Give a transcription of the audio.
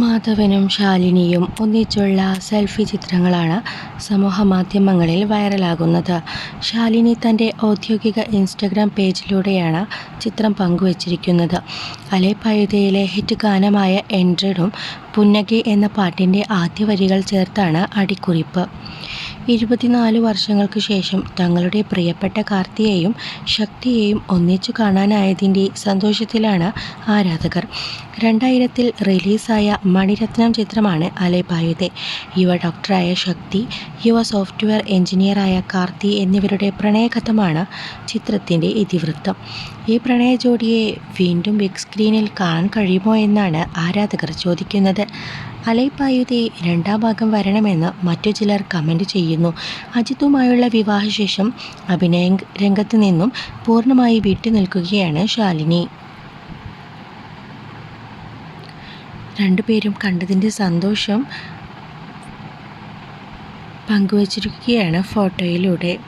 മാധവനും ശാലിനിയും ഒന്നിച്ചുള്ള സെൽഫി ചിത്രങ്ങളാണ് സമൂഹ മാധ്യമങ്ങളിൽ വൈറലാകുന്നത്. ശാലിനി തന്റെ ഔദ്യോഗിക ഇൻസ്റ്റഗ്രാം പേജിലൂടെയാണ് ചിത്രം പങ്കുവച്ചിരിക്കുന്നത്. അലേപ്പായുധയിലെ ഹിറ്റ് ഗാനമായ എൻട്രഡും പുന്നകി എന്ന പാട്ടിന്റെ ആദ്യ വരികൾ ചേർത്താണ് അടിക്കുറിപ്പ്. ഇരുപത്തിനാല് വർഷങ്ങൾക്ക് ശേഷം തങ്ങളുടെ പ്രിയപ്പെട്ട കാർത്തിയെയും ശക്തിയെയും ഒന്നിച്ചു കാണാനായതിന്റെ സന്തോഷത്തിലാണ് ആരാധകർ. രണ്ടായിരത്തിൽ റിലീസായ മണിരത്നം ചിത്രമാണ് അലേപായുതെ യുവ ഡോക്ടറായ ശക്തി യുവ സോഫ്റ്റ്വെയർ എഞ്ചിനീയറായ കാർത്തി എന്നിവരുടെ പ്രണയകഥമാണ് ചിത്രത്തിന്റെ ഇതിവൃത്തം. ഈ പ്രണയ ജോഡിയെ വീണ്ടും ബിഗ് സ്ക്രീനിൽ കാണാൻ കഴിയുമോ എന്നാണ് ആരാധകർ ചോദിക്കുന്നത്. അലൈപ്പായുധെ രണ്ടാം ഭാഗം വരണമെന്ന് മറ്റു ചിലർ കമന്റ് ചെയ്യുന്നു. അജിത്തുമായുള്ള വിവാഹശേഷം അഭിനയ രംഗത്ത് നിന്നും പൂർണമായി വിട്ടുനിൽക്കുകയാണ് ശാലിനി. രണ്ടുപേരും കണ്ടതിന്റെ സന്തോഷം പങ്കുവച്ചിരിക്കുകയാണ് ഫോട്ടോയിലൂടെ.